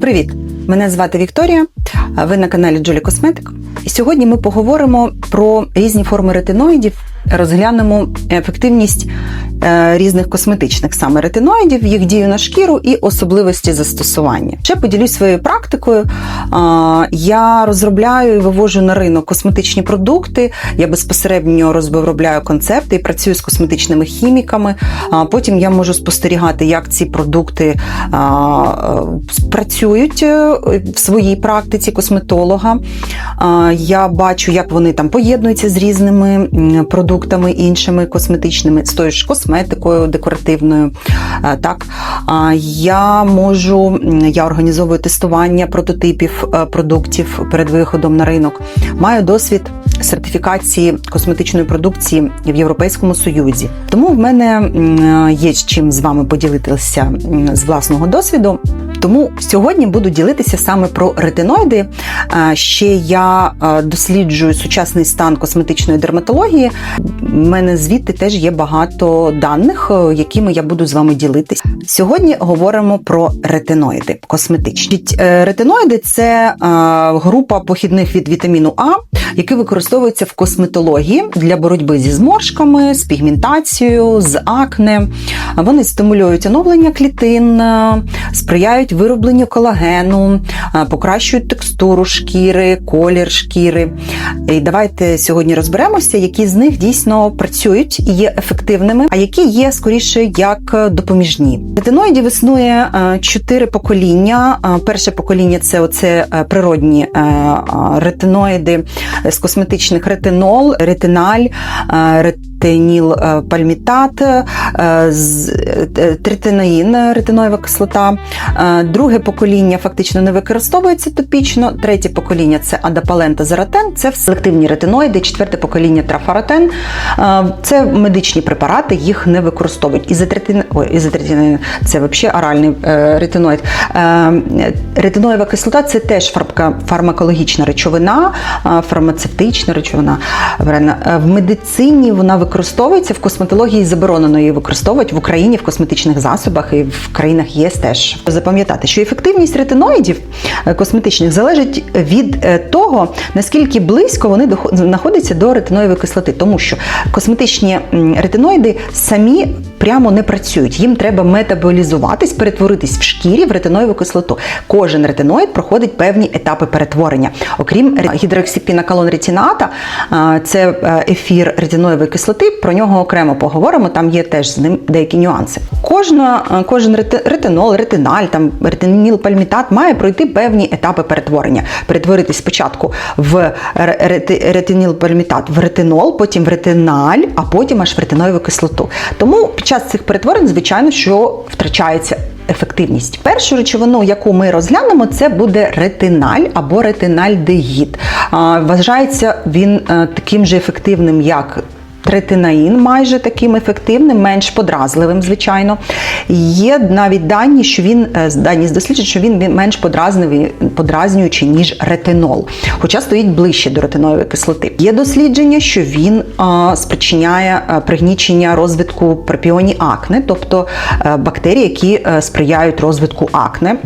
Привіт! Мене звати Вікторія. Ви на каналі Джолі Косметик. І сьогодні ми поговоримо про різні форми ретиноїдів, розглянемо ефективність е, різних косметичних саме ретиноїдів, їх дію на шкіру і особливості застосування. Ще поділюсь своєю практикою. Я розробляю і вивожу на ринок косметичні продукти. Я безпосередньо розробляю концепти і працюю з косметичними хіміками. Потім я можу спостерігати, як ці продукти працюють е, в своїй практиці косметолога. Я бачу, як вони там поєднуються з різними м, продуктами іншими косметичними, з тою ж косметикою декоративною. Так, А, я можу, я організовую тестування прототипів е, продуктів перед виходом на ринок. Маю досвід сертифікації косметичної продукції в Європейському Союзі. Тому в мене є чим з вами поділитися з власного досвіду. Тому сьогодні буду ділитися саме про ретиноїди. Е, Ще я е, досліджую сучасний стан косметичної дерматології. У мене звідти теж є багато даних, е, якими я буду з вами ділитися. Сьогодні говоримо про ретиноїди косметичні. Ретиноїди це група похідних від вітаміну А, які використовуються в косметології для боротьби зі зморшками, з пігментацією, з акне. Вони стимулюють оновлення клітин, е, сприяють виробленню колагену, е, покращують текстуру шкіри, колір шкіри. І давайте сьогодні розберемося, які з них дійсно працюють і є ефективними, а які є скоріше як допоміжні. Ретиноїдів існує е, чотири покоління. Е, Перше покоління це оце е, природні е, е, ретиноїди з косметичних ретинол, ретиналь, е, ретиніл е, пальмітат, е, е, третинаїн, ретиноєва кислота. Друге покоління фактично не використовується топічно. Третє покоління це адапален та заратен, це селективні ретиноїди. Четверте покоління трафаратен. Е, Це медичні препарати, їх не використовують. Ізотретин, ой, ізотретин – це взагалі оральний ретиноїд. Ретиноєва кислота це теж фармакологічна речовина, фармацевтична речовина. В медицині вона використовується, в косметології заборонено її використовувати в Україні в косметичних засобах і в країнах ЄС теж. Запам'ятати, що ефективність ретиноїдів е, косметичних залежить від е, того, наскільки близько вони знаходяться до ретиноєвої кислоти, тому що косметичні ретиноїди самі прямо не працюють. Їм треба метаболізуватись, перетворитись в шкірі в ретиноєву кислоту. Кожен ретиноїд проходить певні етапи перетворення. Окрім гідроксипінакалон ретината, це е, ефір ретиноєвої кислоти. Про нього окремо поговоримо. Там є теж з ним деякі нюанси. Кожна, е, кожен ретинол, ретиналь, там ретиніл пальмітат має пройти певні етапи перетворення. Перетворитись спочатку в ре- ретиніл пальмітат в ретинол, потім в ретиналь, а потім аж в ретиноєву кислоту. Тому під час цих перетворень, звичайно, що втрачається ефективність. Першу речовину, яку ми розглянемо, це буде ретиналь або ретинальдегід. Вважається він е, таким же ефективним, як Третинаїн майже таким ефективним, менш подразливим, звичайно. Є навіть дані, що він е, дані з досліджень, що він менш подразнюючий, ніж ретинол, хоча стоїть ближче до ретинової кислоти. Є дослідження, що він е, спричиняє е, пригнічення розвитку пропіоні акне, тобто бактерій, які сприяють розвитку акне.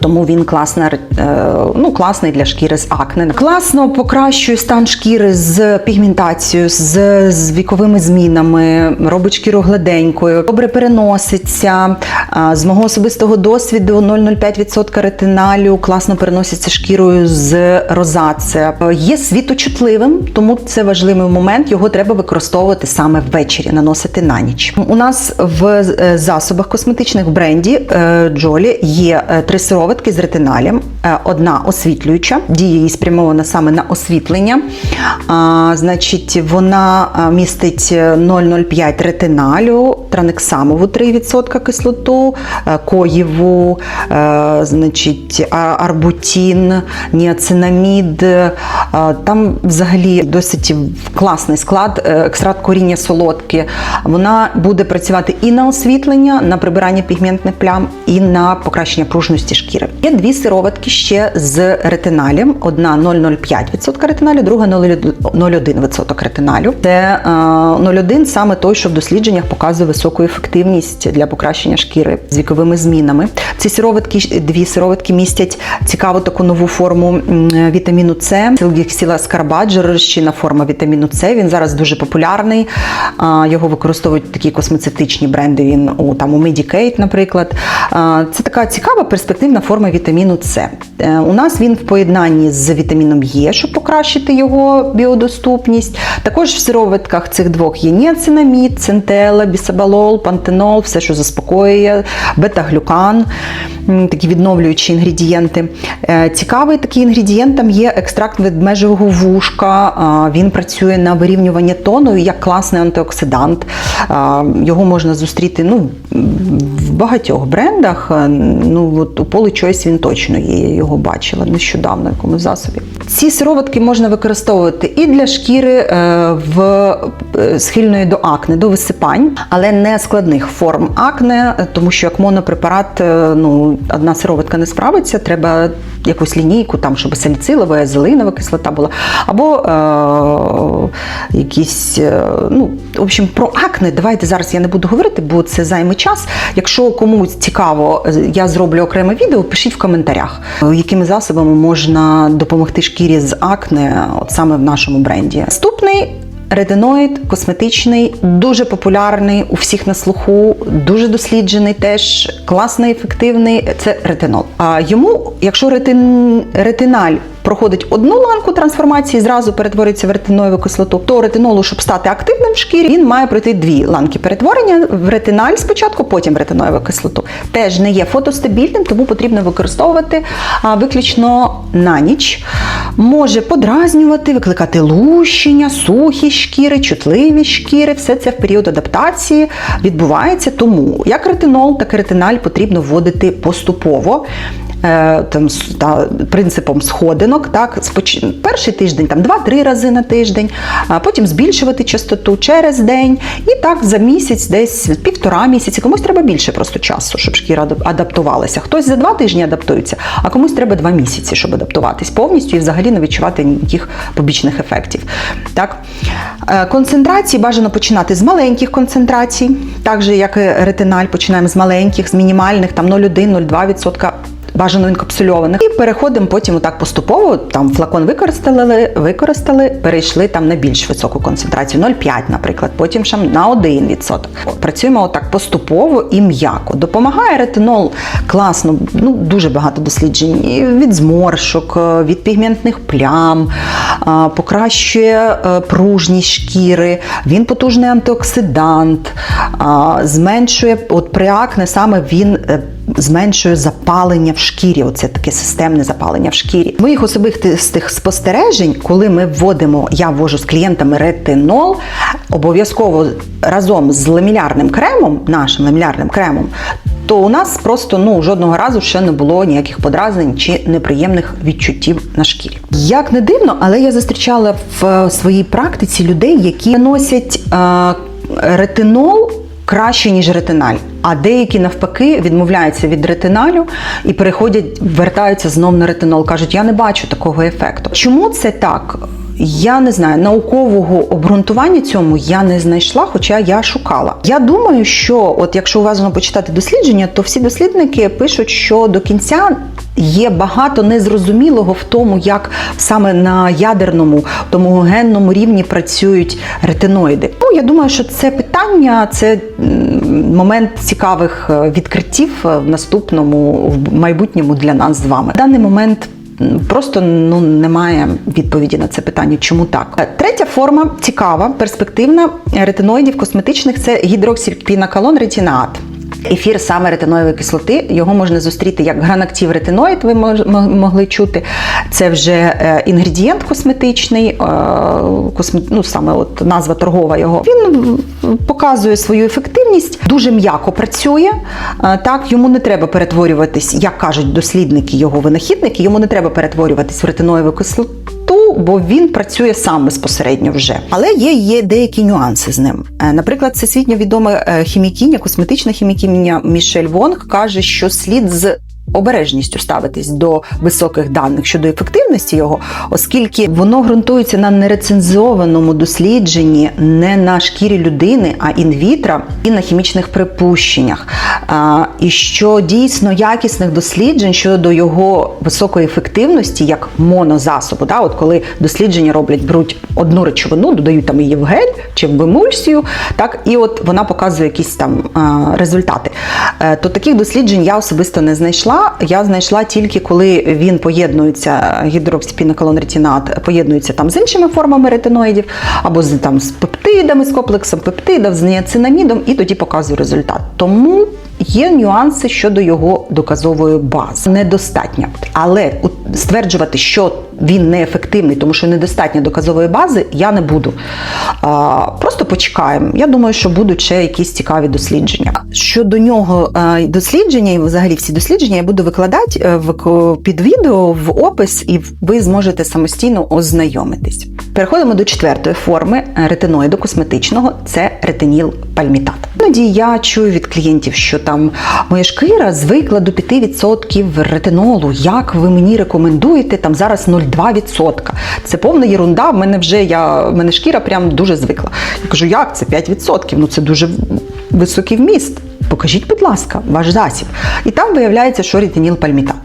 Тому він класна, е, ну, класний для шкіри з акне. Класно покращує стан шкіри з пігментацією, з, з віковими змінами, робить шкіру гладенькою, добре переноситься. З мого особистого досвіду 0,05% ретиналю класно переноситься шкірою з розація. Е, Є світочутливим, тому це важливий момент. Його треба використовувати саме ввечері, наносити на ніч. У нас в е, засобах косметичних в бренді Джолі є е, три сироватки з ретиналем. Е, Одна освітлююча, дія її спрямована саме на освітлення. А, Значить, вона е, містить 0,05 ретиналю, транексамову 3% кислоту, е, коєву, е, значить, арбутін, ніацинамід. Е, Там взагалі досить класний склад, е, екстракт коріння солодке. Вона буде працювати і на освітлення, на прибирання пігментних плям, і на покращення пружності шкіри. Є дві сироватки ще з ретиналем: одна 0,05% ретиналю, друга 0,1% ретиналю. Це е, 0,1 саме той, що в дослідженнях показує високу ефективність для покращення шкіри з віковими змінами. Ці сироватки, дві сироватки містять цікаву таку нову форму вітаміну С, силгіксіла скарбат, жиророзчинна форма вітаміну С. Він зараз дуже популярний. Його використовують такі космецевтичні бренди. Він у там у Medicaid, наприклад. Це така цікава перспективна форма вітаміну С. Е, У нас він в поєднанні з вітаміном Е, щоб покращити його біодоступність. Також в сироватках цих двох є ніацинамід, центела, бісабалол, пантенол, все, що заспокоює, бета-глюкан, такі відновлюючі інгредієнти. Е, Цікавий такий інгредієнт там є екстракт ведмежого вушка. Він працює на вирівнювання тону як класний антиоксидант. Його можна зустріти ну, в багатьох брендах. Е, Ну, от у Poly Choice він точно є. Його бачила нещодавно в якомусь засобі. Ці сироватки можна використовувати і для шкіри е, в е, схильної до акне, до висипань, але не складних форм акне, тому що як монопрепарат, е, ну одна сироватка не справиться, треба якусь лінійку, там, щоб саліцилова, азелинова кислота була, або е, якісь, ну, в общем, про акне. Давайте зараз я не буду говорити, бо це займе час. Якщо комусь цікаво, я зроблю окреме відео, пишіть в коментарях, якими засобами можна допомогти шкірі з акне, от саме в нашому бренді. Наступний Ретиноїд косметичний, дуже популярний у всіх на слуху, дуже досліджений, теж класний, ефективний. Це ретинол. А йому, якщо ретин, ретиналь проходить одну ланку трансформації, зразу перетворюється в ретиноєву кислоту, то ретинолу, щоб стати активним в шкірі, він має пройти дві ланки перетворення в ретиналь спочатку, потім в ретиноєву кислоту. Теж не є фотостабільним, тому потрібно використовувати виключно на ніч. Може подразнювати, викликати лущення, сухість шкіри, чутливість шкіри. Все це в період адаптації відбувається. Тому як ретинол, так і ретиналь потрібно вводити поступово. Е, Там та, принципом сходинок, так споч... перший тиждень там 2-3 рази на тиждень, а потім збільшувати частоту через день, і так за місяць, десь півтора місяці. Комусь треба більше просто часу, щоб шкіра адаптувалася. Хтось за два тижні адаптується, а комусь треба два місяці, щоб адаптуватись повністю і взагалі не відчувати ніяких побічних ефектів. Так? Е, Концентрації бажано починати з маленьких концентрацій, так же як і ретиналь, починаємо з маленьких, з мінімальних, там 0,1-0,2%. Бажано інкапсульованих. І переходимо потім отак поступово. Там флакон використали, використали, перейшли там на більш високу концентрацію, 0,5, наприклад, потім ще на 1%. Працюємо отак поступово і м'яко. Допомагає ретинол класно, ну дуже багато досліджень від зморшок, е, від пігментних плям, покращує е, пружність шкіри, він потужний антиоксидант, зменшує от при акне саме він. Зменшує запалення в шкірі, оце таке системне запалення в шкірі. Моїх особистих спостережень, коли ми вводимо, я ввожу з клієнтами ретинол, обов'язково разом з ламілярним кремом, нашим ламілярним кремом, то у нас просто ну жодного разу ще не було ніяких подразнень чи неприємних відчуттів на шкірі. Як не дивно, але я зустрічала в своїй практиці людей, які носять е, ретинол краще, ніж ретиналь. А деякі навпаки відмовляються від ретиналю і переходять, вертаються знов на ретинол. кажуть, я не бачу такого ефекту. Чому це так? Я не знаю, наукового обґрунтування цьому я не знайшла, хоча я шукала. Я думаю, що от якщо уважно почитати дослідження, то всі дослідники пишуть, що до кінця є багато незрозумілого в тому, як саме на ядерному, тому генному рівні працюють ретиноїди. Ну я думаю, що це питання, це момент цікавих е, відкриттів е, в наступному в майбутньому для нас з вами. В даний момент. Просто ну немає відповіді на це питання, чому так. Е, Третя форма цікава, перспективна ретиноїдів косметичних це гідроксіпінакалон ретинаат. Ефір саме ретиноєвої кислоти, його можна зустріти як гранактив ретиноїд, ви могли чути. Це вже е, інгредієнт косметичний, е, ну, саме от назва торгова його. Він показує свою ефективність, дуже м'яко працює. Е, Так, йому не треба перетворюватись, як кажуть дослідники, його винахідники, йому не треба перетворюватись в ретиноєву кислоту бо він працює сам безпосередньо вже. Але є, є деякі нюанси з ним. Е, Наприклад, всесвітньо відома е, хімікиня, косметична хімікиня Мішель Вонг каже, що слід з обережністю ставитись до високих даних щодо ефективності його, оскільки воно ґрунтується на нерецензованому дослідженні не на шкірі людини, а інвітро і на хімічних припущеннях. А, І що дійсно якісних досліджень щодо його високої ефективності, як монозасобу, да, от коли дослідження роблять, беруть одну речовину, додають там її в гель чи в емульсію, так і от вона показує якісь там результати. Е, То таких досліджень я особисто не знайшла. Я знайшла тільки коли він поєднується, гідроксіпіноколонретінат поєднується там з іншими формами ретиноїдів, або з там з пептидами, з комплексом пептидів, з ніацинамідом, і тоді показує результат. Тому є нюанси щодо його доказової бази. Недостатньо. Але стверджувати, що він неефективний, тому що недостатньо доказової бази, я не буду. Просто почекаємо. Я думаю, що будуть ще якісь цікаві дослідження. Щодо нього е, дослідження, і взагалі всі дослідження я буду викладати е, під відео в опис, і ви зможете самостійно ознайомитись. Переходимо до четвертої форми ретиноїду косметичного це ретиніл пальмітат. Іноді я чую від клієнтів, що там моя шкіра звикла до 5% ретинолу. Як ви мені рекомендуєте? Там зараз 0,2%. Це повна єрунда. В мене вже я в мене шкіра прям дуже звикла. Я кажу, як це 5%? Ну це дуже високий вміст. Покажіть, будь ласка, ваш засіб. І там виявляється, що ретиніл пальмітат.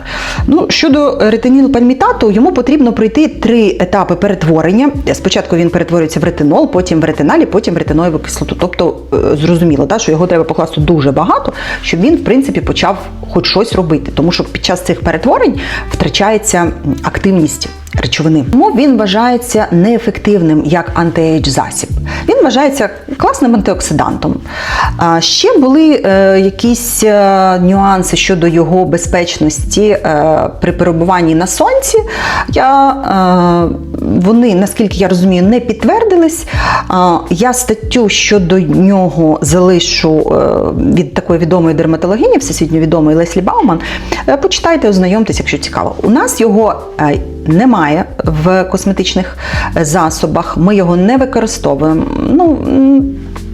Ну, щодо ретиніл пальмітату, йому потрібно пройти три етапи перетворення. Спочатку він перетворюється в ретинол, потім в ретиналі, потім в ретиноїву кислоту. Тобто е, зрозуміло, да, що його треба покласти дуже багато, щоб він, в принципі, почав хоч щось робити. Тому що під час цих перетворень втрачається активність речовини. Тому він вважається неефективним як антиейдж засіб. Він вважається класним антиоксидантом. А ще були е, якісь е, нюанси щодо його безпечності е, при перебуванні на сонці. Я, вони, наскільки я розумію, не підтвердились. Я статтю щодо нього залишу е, від такої відомої дерматологині, всесвітньо відомої Леслі Бауман. Е, почитайте, ознайомтесь, якщо цікаво. У нас його е, немає в косметичних засобах, ми його не використовуємо. Ну,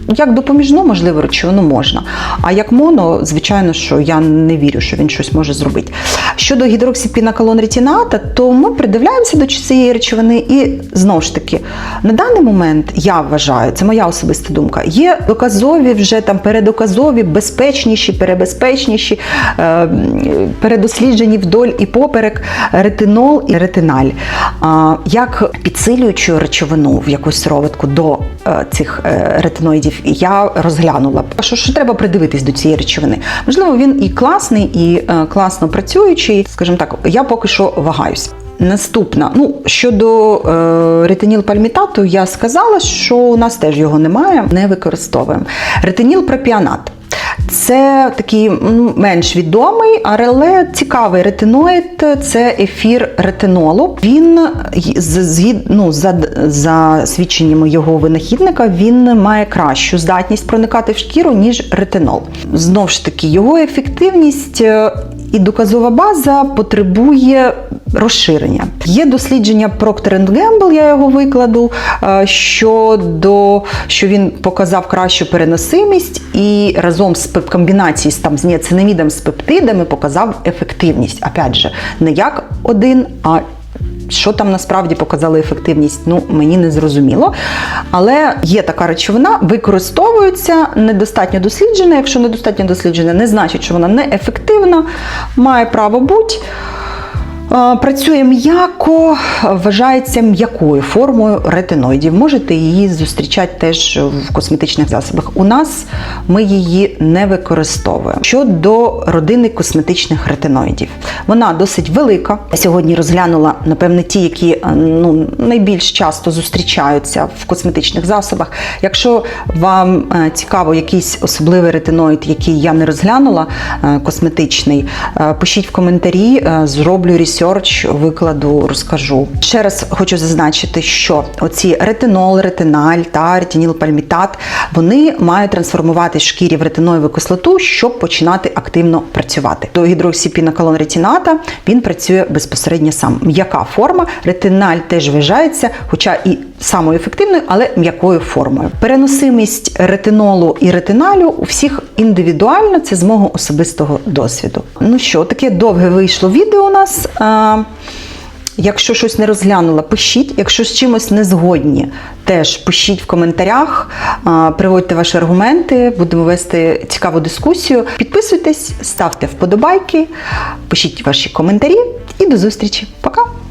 як допоміжну, можливо, речовину можна. А як моно, звичайно, що я не вірю, що він щось може зробити. Щодо гідроксипінаколонретината, то ми придивляємося до цієї речовини, і знову ж таки, на даний момент я вважаю, це моя особиста думка. Є доказові вже там передоказові, безпечніші, перебезпечніші, е, передосліджені вдоль і поперек ретинол і ретиналь. Як підсилюючу речовину в якусь сироватку до е, цих е, ретиноїдів я розглянула. Що, що треба придивитись до цієї речовини? Можливо, він і класний, і е, класно працюючий. Скажімо так, я поки що вагаюсь. Наступна, ну щодо е, ретинілпальмітату, я сказала, що у нас теж його немає, не використовуємо. Ретинілпропіанат. Це такий ну, менш відомий, але цікавий ретиноїд це ефір ретинолу. Він ну, за, за свідченнями його винахідника, він має кращу здатність проникати в шкіру, ніж ретинол. Знову ж таки, його ефективність е, і доказова база потребує розширення. Є дослідження Procter Gamble, я його викладу, е, щодо що він показав кращу переносимість і разом з комбінації з там з ніацинамідом, з пептидами показав ефективність. Опять же, не як один, а що там насправді показали ефективність, ну мені не зрозуміло. Але є така речовина, використовується недостатньо досліджена. Якщо недостатньо досліджена, не значить, що вона не ефективна, має право бути. Працює м'яко, вважається м'якою формою ретиноїдів. Можете її зустрічати теж в косметичних засобах. У нас ми її не використовуємо. Щодо родини косметичних ретиноїдів, вона досить велика. Я сьогодні розглянула, напевне, ті, які е, ну, найбільш часто зустрічаються в косметичних засобах. Якщо вам е, цікаво якийсь особливий ретиноїд, який я не розглянула, е, косметичний, пишіть в коментарі, зроблю ресерч, викладу, розкажу. Ще раз хочу зазначити, що оці ретинол, ретиналь та ретинілпальмітат, вони мають трансформувати шкірі в ретиноїву кислоту, щоб починати активно працювати. До гідроксіпінаколонретината він працює безпосередньо сам. М'яка форма, ретиналь теж вважається, хоча і самою ефективною, але м'якою формою. Переносимість ретинолу і ретиналю у всіх індивідуально, це з мого особистого досвіду. Ну що, таке довге вийшло відео у нас. Якщо щось не розглянула, пишіть. Якщо з чимось не згодні, теж пишіть в коментарях, приводьте ваші аргументи, будемо вести цікаву дискусію. Підписуйтесь, ставте вподобайки, пишіть ваші коментарі і до зустрічі. Пока!